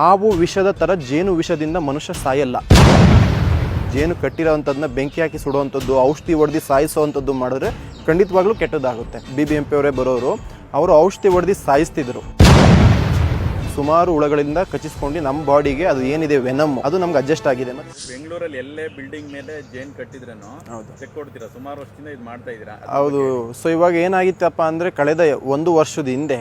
ಹಾವು ವಿಷದ ಥರ ಜೇನು ವಿಷದಿಂದ ಮನುಷ್ಯ ಸಾಯಲ್ಲ. ಜೇನು ಕಟ್ಟಿರೋವಂಥದ್ದನ್ನ ಬೆಂಕಿ ಹಾಕಿ ಸುಡುವಂಥದ್ದು ಔಷಧಿ ಹೊಡೆದು ಸಾಯಿಸುವಂಥದ್ದು ಮಾಡಿದ್ರೆ ಖಂಡಿತವಾಗ್ಲೂ ಕೆಟ್ಟದಾಗುತ್ತೆ. ಬಿ ಬಿ ಎಂ ಪಿ ಅವರೇ ಬರೋರು, ಅವರು ಔಷಧಿ ಹೊಡೆದು ಸಾಯಿಸ್ತಿದ್ರು. ಸುಮಾರು ಹುಳಗಳಿಂದ ಕಚ್ಚಿಸ್ಕೊಂಡು ನಮ್ಮ ಬಾಡಿಗೆ ಅದು ಏನಿದೆ ವೆನಮ್ ಅದು ನಮ್ಗೆ ಅಡ್ಜಸ್ಟ್ ಆಗಿದೆ ಮತ್ತೆ. ಬೆಂಗಳೂರಲ್ಲಿ ಎಲ್ಲೇ ಬಿಲ್ಡಿಂಗ್ ಮೇಲೆ ಜೇನ್ ಕಟ್ಟಿದ್ರೇನು ಹೌದು. ಚೆಕ್ ಕೊಡ್ತೀರಾ? ಸುಮಾರು ವರ್ಷದಿಂದ ಇದು ಮಾಡ್ತಾ ಇದ್ದೀರಾ? ಹೌದು. ಸೊ ಇವಾಗ ಏನಾಗಿತ್ತಪ್ಪ ಅಂದರೆ ಕಳೆದ ಒಂದು ವರ್ಷದ ಹಿಂದೆ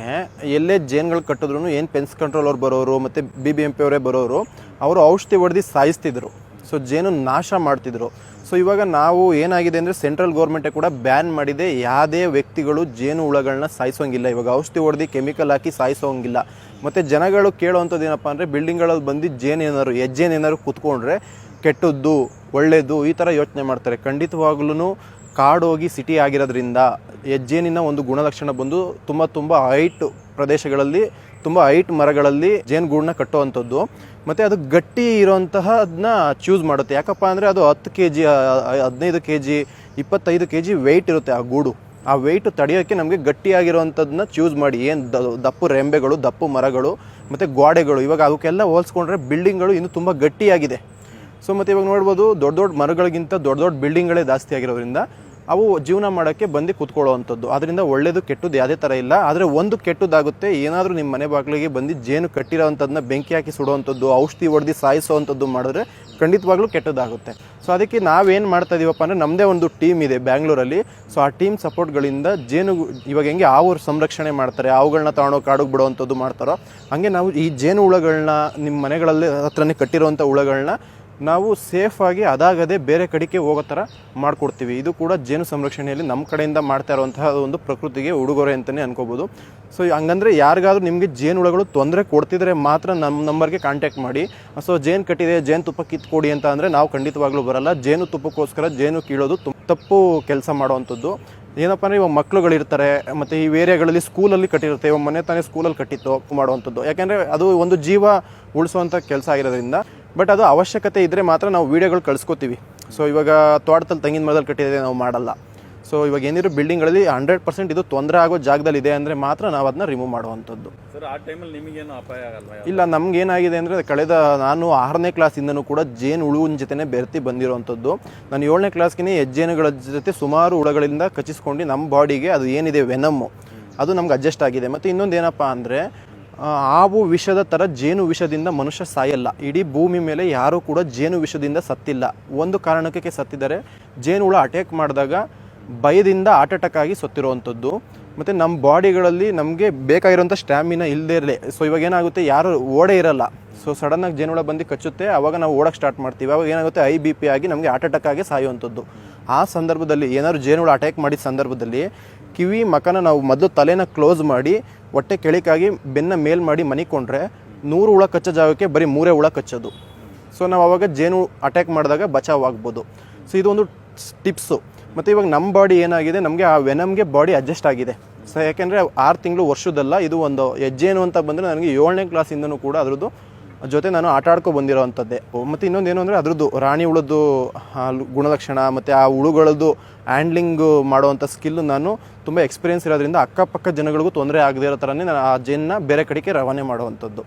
ಎಲ್ಲೇ ಜೇನ್ಗಳು ಕಟ್ಟಿದ್ರು ಏನು ಪೆನ್ಸ್ ಕಂಟ್ರೋಲ್ ಅವ್ರು ಬರೋರು ಮತ್ತು ಬಿ ಬಿ ಎಂ ಪಿ ಅವರೇ ಬರೋರು ಅವರು ಔಷಧಿ ಹೊಡೆದು ಸಾಯಿಸ್ತಿದ್ರು. ಸೊ ಜೇನು ನಾಶ ಮಾಡ್ತಿದ್ರು. ಸೊ ಇವಾಗ ನಾವು ಏನಾಗಿದೆ ಅಂದರೆ ಸೆಂಟ್ರಲ್ ಗೌರ್ಮೆಂಟೇ ಕೂಡ ಬ್ಯಾನ್ ಮಾಡಿದೆ. ಯಾವುದೇ ವ್ಯಕ್ತಿಗಳು ಜೇನು ಹುಳಗಳನ್ನ ಸಾಯಿಸೋಂಗಿಲ್ಲ. ಇವಾಗ ಔಷಧಿ ಹೊಡೆದು ಕೆಮಿಕಲ್ ಹಾಕಿ ಸಾಯಿಸೋಂಗಿಲ್ಲ. ಮತ್ತು ಜನಗಳು ಕೇಳೋವಂಥದ್ದು ಏನಪ್ಪ ಅಂದರೆ ಬಿಲ್ಡಿಂಗ್ಗಳಲ್ಲಿ ಬಂದು ಜೇನು ಏನಾದ್ರು ಹೆಜ್ಜೇನು ಏನಾದ್ರು ಕುತ್ಕೊಂಡ್ರೆ ಕೆಟ್ಟದ್ದು ಒಳ್ಳೆಯದು ಈ ಥರ ಯೋಚನೆ ಮಾಡ್ತಾರೆ. ಖಂಡಿತವಾಗ್ಲೂ ಕಾಡೋಗಿ ಸಿಟಿ ಆಗಿರೋದ್ರಿಂದ ಹೆಜ್ಜೇನಿನ ಒಂದು ಗುಣಲಕ್ಷಣ ಬಂದು ತುಂಬ ತುಂಬ ಹೈಟ್ ಪ್ರದೇಶಗಳಲ್ಲಿ, ತುಂಬ ಹೈಟ್ ಮರಗಳಲ್ಲಿ ಜೇನುಗೂಡನ್ನ ಕಟ್ಟುವಂಥದ್ದು. ಮತ್ತು ಅದು ಗಟ್ಟಿ ಇರೋಂತಹದನ್ನ ಚೂಸ್ ಮಾಡುತ್ತೆ. ಯಾಕಪ್ಪ ಅಂದರೆ ಅದು ಹತ್ತು ಕೆ ಜಿ ಹದಿನೈದು ಕೆ ಜಿ ಇಪ್ಪತ್ತೈದು ಕೆ ಜಿ ವೆಯ್ಟ್ ಇರುತ್ತೆ ಆ ಗೂಡು. ಆ ವೆಯ್ಟ್ ತಡೆಯೋಕ್ಕೆ ನಮಗೆ ಗಟ್ಟಿಯಾಗಿರೋವಂಥದ್ದನ್ನ ಚೂಸ್ ಮಾಡಿ. ಏನು ದಪ್ಪು ರೆಂಬೆಗಳು, ದಪ್ಪು ಮರಗಳು, ಮತ್ತು ಗೋಡೆಗಳು ಇವಾಗ ಅವಕ್ಕೆಲ್ಲ ಹೋಲಿಸ್ಕೊಂಡ್ರೆ ಬಿಲ್ಡಿಂಗ್ಗಳು ಇನ್ನೂ ತುಂಬ ಗಟ್ಟಿಯಾಗಿದೆ. ಸೊ ಮತ್ತು ಇವಾಗ ನೋಡ್ಬೋದು ದೊಡ್ಡ ದೊಡ್ಡ ಮರಗಳಿಗಿಂತ ದೊಡ್ಡ ದೊಡ್ಡ ಬಿಲ್ಡಿಂಗ್ಗಳೇ ಜಾಸ್ತಿ ಆಗಿರೋದ್ರಿಂದ ಅವು ಜೀವನ ಮಾಡೋಕ್ಕೆ ಬಂದು ಕೂತ್ಕೊಳ್ಳುವಂಥದ್ದು. ಅದರಿಂದ ಒಳ್ಳೆಯದು ಕೆಟ್ಟದ್ದು ಯಾವುದೇ ಥರ ಇಲ್ಲ. ಆದರೆ ಒಂದು ಕೆಟ್ಟದ್ದಾಗುತ್ತೆ, ಏನಾದರೂ ನಿಮ್ಮ ಮನೆ ಬಾಗಿಲಿಗೆ ಬಂದು ಜೇನು ಕಟ್ಟಿರೋವಂಥದ್ದನ್ನ ಬೆಂಕಿ ಹಾಕಿ ಸುಡುವಂಥದ್ದು, ಔಷಧಿ ಹೊಡೆದು ಸಾಯಿಸುವಂಥದ್ದು ಮಾಡಿದ್ರೆ ಖಂಡಿತವಾಗ್ಲೂ ಕೆಟ್ಟದ್ದಾಗುತ್ತೆ. ಸೊ ಅದಕ್ಕೆ ನಾವೇನು ಮಾಡ್ತಾ ಇದ್ದೀವಪ್ಪ ಅಂದರೆ ನಮ್ಮದೇ ಒಂದು ಟೀಮ್ ಇದೆ ಬ್ಯಾಂಗ್ಳೂರಲ್ಲಿ. ಸೊ ಆ ಟೀಮ್ ಸಪೋರ್ಟ್ಗಳಿಂದ ಜೇನು ಇವಾಗ ಹೆಂಗೆ ಹಾವು ಸಂರಕ್ಷಣೆ ಮಾಡ್ತಾರೆ ಅವುಗಳನ್ನ ತಗೊಂಡೋಗಿ ಕಾಡುಗೆ ಬಿಡುವಂಥದ್ದು ಮಾಡ್ತಾರೋ, ಹಾಗೆ ನಾವು ಈ ಜೇನು ಹುಳಗಳನ್ನ ನಿಮ್ಮ ಮನೆಗಳಲ್ಲಿ ಹತ್ರನೇ ಕಟ್ಟಿರೋವಂಥ ಹುಳಗಳನ್ನ ನಾವು ಸೇಫಾಗಿ ಅದಾಗದೆ ಬೇರೆ ಕಡೆಗೆ ಹೋಗೋ ಥರ ಮಾಡಿಕೊಡ್ತೀವಿ. ಇದು ಕೂಡ ಜೇನು ಸಂರಕ್ಷಣೆಯಲ್ಲಿ ನಮ್ಮ ಕಡೆಯಿಂದ ಮಾಡ್ತಾ ಇರುವಂತಹ ಒಂದು ಪ್ರಕೃತಿಗೆ ಉಡುಗೊರೆ ಅಂತಲೇ ಅನ್ಕೋಬೋದು. ಸೊ ಹಂಗಂದರೆ ಯಾರಿಗಾದ್ರೂ ನಿಮಗೆ ಜೇನುಹುಳುಗಳು ತೊಂದರೆ ಕೊಡ್ತಿದ್ರೆ ಮಾತ್ರ ನಮ್ಮ ನಂಬರ್ಗೆ ಕಾಂಟ್ಯಾಕ್ಟ್ ಮಾಡಿ. ಸೊ ಜೇನು ಕಟ್ಟಿದೆ, ಜೇನು ತುಪ್ಪ ಕಿತ್ಕೊಡಿ ಅಂತ ಅಂದರೆ ನಾವು ಖಂಡಿತವಾಗ್ಲೂ ಬರಲ್ಲ. ಜೇನು ತುಪ್ಪಕ್ಕೋಸ್ಕರ ಜೇನು ಕೀಳೋದು ತಪ್ಪು ಕೆಲಸ ಮಾಡುವಂಥದ್ದು. ಏನಪ್ಪ ಅಂದರೆ ಇವಾಗ ಮಕ್ಕಳುಗಳಿರ್ತಾರೆ ಮತ್ತು ಈ ಏರಿಯಾಗಳಲ್ಲಿ ಸ್ಕೂಲಲ್ಲಿ ಕಟ್ಟಿರುತ್ತೆ. ಇವಾಗ ಮನೆ ತಾನೇ ಸ್ಕೂಲಲ್ಲಿ ಕಟ್ಟಿತ್ತು ಮಾಡುವಂಥದ್ದು. ಯಾಕೆಂದರೆ ಅದು ಒಂದು ಜೀವ ಉಳಿಸುವಂಥ ಕೆಲಸ ಆಗಿರೋದ್ರಿಂದ ಬಟ್ ಅದು ಅವಶ್ಯಕತೆ ಇದ್ದರೆ ಮಾತ್ರ ನಾವು ವೀಡಿಯೋಗಳು ಕಳಿಸ್ಕೊತೀವಿ. ಸೊ ಇವಾಗ ತೋಟದಲ್ಲಿ ತೆಂಗಿನ ಮರದಲ್ಲಿ ಕಟ್ಟಿದರೆ ನಾವು ಮಾಡಲ್ಲ. ಸೊ ಇವಾಗ ಏನಿರೋ ಬಿಲ್ಡಿಂಗ್ಗಳಲ್ಲಿ ಹಂಡ್ರೆಡ್ ಪರ್ಸೆಂಟ್ ಇದು ತೊಂದರೆ ಆಗೋ ಜಾಗದಲ್ಲಿ ಇದೆ ಅಂದರೆ ಮಾತ್ರ ನಾವು ಅದನ್ನ ರಿಮೂವ್ ಮಾಡುವಂಥದ್ದು. ಸರ್ ಆ ಟೈಮಲ್ಲಿ ನಿಮಗೇನು ಅಪಾಯ ಆಗಲ್ವಾ ಇಲ್ಲ ನಮ್ಗೆ ಏನಾಗಿದೆ ಅಂದರೆ ಕಳೆದ ನಾನು ಆರನೇ ಕ್ಲಾಸಿಂದನೂ ಕೂಡ ಜೇನು ಹುಳುವಿನ ಜೊತೆನೇ ಬೆರೆತಿ ಬಂದಿರುವಂಥದ್ದು ನಾನು ಏಳನೇ ಕ್ಲಾಸ್ಗೆ ಹೆಜ್ಜೇನುಗಳ ಜೊತೆ ಸುಮಾರು ಹುಳಗಳಿಂದ ಕಚ್ಚಿಸ್ಕೊಂಡು ನಮ್ಮ ಬಾಡಿಗೆ ಅದು ಏನಿದೆ ವೆನಮ್ಮು. ಅದು ನಮ್ಗೆ ಅಡ್ಜಸ್ಟ್ ಆಗಿದೆ. ಮತ್ತು ಇನ್ನೊಂದು ಏನಪ್ಪ ಅಂದರೆ ಹಾವು ವಿಷದ ಥರ ಜೇನು ವಿಷದಿಂದ ಮನುಷ್ಯ ಸಾಯಲ್ಲ. ಇಡೀ ಭೂಮಿ ಮೇಲೆ ಯಾರೂ ಕೂಡ ಜೇನು ವಿಷದಿಂದ ಸತ್ತಿಲ್ಲ. ಒಂದು ಕಾರಣಕ್ಕೆ ಸತ್ತಿದ್ದಾರೆ? ಜೇನು ಹುಳ ಅಟ್ಯಾಕ್ ಮಾಡಿದಾಗ ಭಯದಿಂದ ಹಾರ್ಟ್ ಅಟ್ಯಾಕ್ ಆಗಿ ಸತ್ತಿರುವಂಥದ್ದು. ಮತ್ತು ನಮ್ಮ ಬಾಡಿಗಳಲ್ಲಿ ನಮಗೆ ಬೇಕಾಗಿರೋಂಥ ಸ್ಟ್ಯಾಮಿನಾ ಇಲ್ಲದೇ ಇರಲಿ. ಸೊ ಇವಾಗ ಏನಾಗುತ್ತೆ? ಯಾರು ಓಡೇ ಇರಲ್ಲ. ಸೊ ಸಡನ್ನಾಗಿ ಜೇನುಹುಳ ಬಂದು ಕಚ್ಚುತ್ತೆ. ಆವಾಗ ನಾವು ಓಡಕ್ಕೆ ಸ್ಟಾರ್ಟ್ ಮಾಡ್ತೀವಿ. ಅವಾಗ ಏನಾಗುತ್ತೆ? ಐ ಬಿ ಪಿ ಆಗಿ ನಮಗೆ ಹಾರ್ಟ್ ಅಟ್ಯಾಕ್ ಆಗಿ ಸಾಯುವಂಥದ್ದು. ಆ ಸಂದರ್ಭದಲ್ಲಿ ಏನಾದ್ರು ಜೇನುಹುಳ ಅಟ್ಯಾಕ್ ಮಾಡಿದ ಸಂದರ್ಭದಲ್ಲಿ ಕಿವಿ, ಮಕನ ನಾವು ಮೊದಲು ತಲೆನ ಕ್ಲೋಸ್ ಮಾಡಿ, ಹೊಟ್ಟೆ ಕೆಳಿಕಾಗಿ ಬೆನ್ನ ಮೇಲ್ ಮಾಡಿ ಮನಿಕೊಂಡ್ರೆ ನೂರು ಹುಳ ಕಚ್ಚೋ ಜಾಗಕ್ಕೆ ಬರೀ ಮೂರೇ ಹುಳ ಕಚ್ಚೋದು. ಸೊ ನಾವು ಅವಾಗ ಜೇನು ಅಟ್ಯಾಕ್ ಮಾಡಿದಾಗ ಬಚಾವ್ ಆಗ್ಬೋದು. ಸೊ ಇದೊಂದು ಟಿಪ್ಸು ಮತ್ತು ಇವಾಗ ನಮ್ಮ ಬಾಡಿ ಏನಾಗಿದೆ? ನಮಗೆ ಆ ವೆನಮ್ಗೆ ಬಾಡಿ ಅಡ್ಜಸ್ಟ್ ಆಗಿದೆ. ಸೊ ಯಾಕೆಂದರೆ ಆರು ತಿಂಗಳು ವರ್ಷದಲ್ಲ, ಇದು ಒಂದು ಹೆಜ್ಜೇನು ಅಂತ ಬಂದರೆ ನನಗೆ ಏಳನೇ ಕ್ಲಾಸಿಂದನೂ ಕೂಡ ಅದ್ರದ್ದು ಜೊತೆ ನಾನು ಆಟ ಆಡ್ಕೊ ಬಂದಿರೋವಂಥದ್ದೇ ಮತ್ತು ಇನ್ನೊಂದು ಏನು ಅಂದರೆ ಅದರದ್ದು ರಾಣಿ ಹುಳದ್ದು ಗುಣಲಕ್ಷಣ, ಮತ್ತು ಆ ಹುಳುಗಳದ್ದು ಹ್ಯಾಂಡ್ಲಿಂಗು ಮಾಡುವಂಥ ಸ್ಕಿಲ್ ನಾನು ತುಂಬ ಎಕ್ಸ್ಪೀರಿಯನ್ಸ್ ಇರೋದ್ರಿಂದ ಅಕ್ಕಪಕ್ಕ ಜನಗಳಿಗೂ ತೊಂದರೆ ಆಗದೇ ಇರೋ ಥರನೇ ನಾನು ಆ ಜೇನ್ನ ಬೇರೆ ಕಡೆಗೆ ರವಾನೆ ಮಾಡುವಂಥದ್ದು.